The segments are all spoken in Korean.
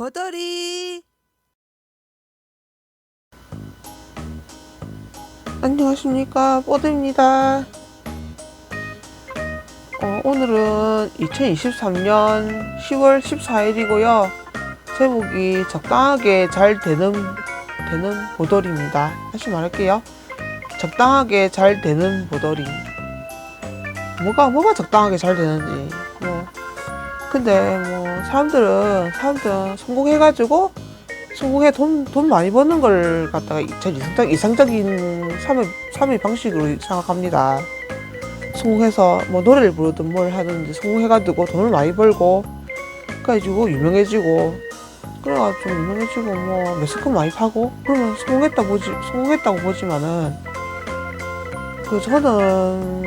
버더리. 안녕하십니까. 뽀드입니다. 어, 오늘은 2023년 10월 14일이고요. 제목이 적당하게 잘 되는 되는 보더리입니다. 다시 말할게요. 적당하게 잘 되는 보더리. 뭐가 뭐가 적당하게 잘 되는지. 뭐 근데 뭐 사람들은 사람들은 성공해가지고 성공해 돈, 돈 많이 버는 걸 갖다가 제일 이상적, 이상적인 삶의, 삶의 방식으로 생각합니다. 성공해서 뭐 노래를 부르든 뭘 하든지 성공해가지고 돈을 많이 벌고 그래가지고 유명해지고 그래가 좀 유명해지고 뭐 매스컴 많이 타고 그러면 성공했다 보지 성공했다고 보지만은 그 저는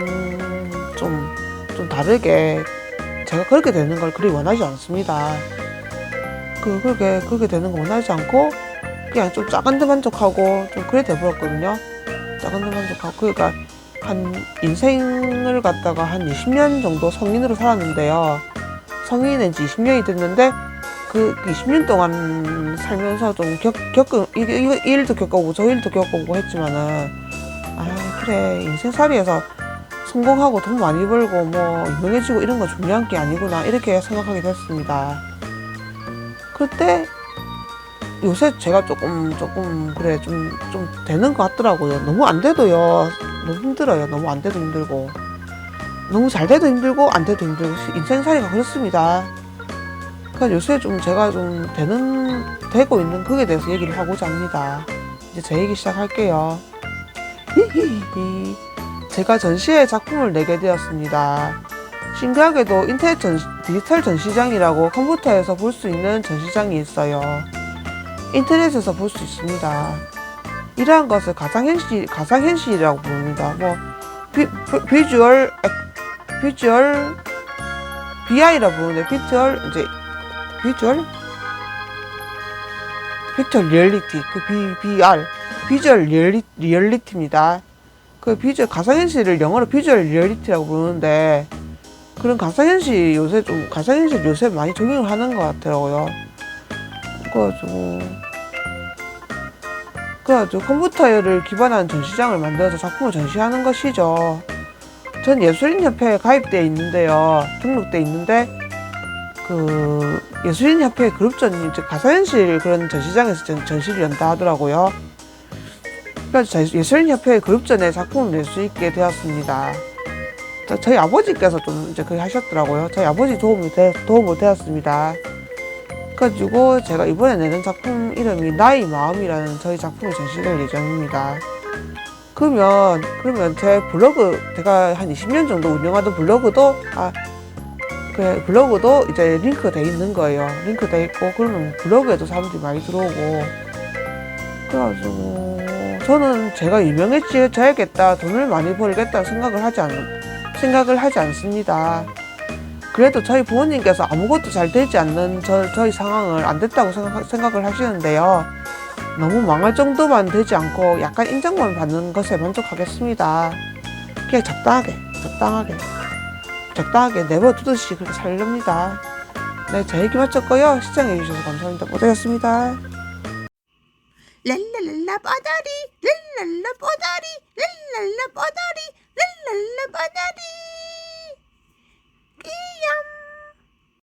좀좀 다르게 제가 그렇게 되는 걸 그리 원하지 않습니다. 그 그렇게 그렇게 되는 거 원하지 않고 그냥 좀 작은 데 만족하고 좀 그래 돼버렸거든요. 작은 데 만족하고 그러니까 한 인생을 갖다가 한 20년 정도 성인으로 살았는데요. 성인이 된 지 20년이 됐는데 그 20년 동안 살면서 좀 겪, 겪은 이거, 이거 이 일도 겪어보고 저 일도 겪어보고 했지만은 아 그래 인생살이에서 성공하고 돈 많이 벌고 뭐 유명해지고 이런 거 중요한 게 아니구나 이렇게 생각하게 됐습니다. 그때 요새 제가 조금 조금 그래 좀 좀 되는 것 같더라고요. 너무 안 돼도요 너무 힘들어요. 너무 안 돼도 힘들고 너무 잘 돼도 힘들고 안 돼도 힘들고 인생살이가 그렇습니다. 그러니까 요새 좀 제가 좀 되는 되고 있는 그에 대해서 얘기를 하고자 합니다. 이제 제 얘기 시작할게요. 히히히. 제가 전시회 작품을 내게 되었습니다. 신기하게도 인터넷 전, 디지털 전시장이라고 컴퓨터에서 볼 수 있는 전시장이 있어요. 인터넷에서 볼 수 있습니다. 이러한 것을 가상현실, 가상현실이라고 부릅니다. 뭐, 비, 비, 비주얼, 액- 비주얼, BI라 부르는데, 비주얼, 이제, 비주얼? 비주얼 리얼리티, 그 B, BR, 비주얼 리얼리, 리얼리티입니다. 그 비주얼 가상현실을 영어로 비주얼 리얼리티라고 부르는데 그런 가상현실 요새 좀 가상현실 요새 많이 적용을 하는 것 같더라고요. 그래가지고 그래가지고 컴퓨터를 기반한 전시장을 만들어서 작품을 전시하는 것이죠. 전 예술인협회에 가입돼 있는데요. 등록돼 있는데 그 예술인협회 그룹전이 이제 가상현실 그런 전시장에서 전, 전시를 연다 하더라고요. 저- 예술인협회 그룹전에 작품을 낼 수 있게 되었습니다. 저, 저희 아버지께서 좀 이제 그렇게 하셨더라고요. 저희 아버지 도움이 되, 도움을 되었습니다. 그래가지고 제가 이번에 내는 작품 이름이 나의 마음이라는 저희 작품이 전시될 예정입니다. 그러면 그러면 제 블로그 제가 한 20년 정도 운영하던 블로그도 아 그 블로그도 이제 링크 돼 있는 거예요. 링크 돼 있고 그러면 블로그에도 사람들이 많이 들어오고 그래가지고 저는 제가 유명해져야겠다 돈을 많이 벌겠다 생각을 하지 않 생각을 하지 않습니다. 그래도 저희 부모님께서 아무것도 잘 되지 않는 저, 저희 상황을 안 됐다고 생각, 생각 을 하시는데요. 너무 망할 정도만 되지 않고 약간 인정만 받는 것에 만족하겠습니다. 그냥 적당하게, 적당하게, 적당하게 내버려두듯이 그렇게 살렵니다. 네, 제 얘기 마쳤고요. 시청해주셔서 감사합니다. 고생하셨습니다. 랄랄랄라 뻐다리 랄랄라 뻐다리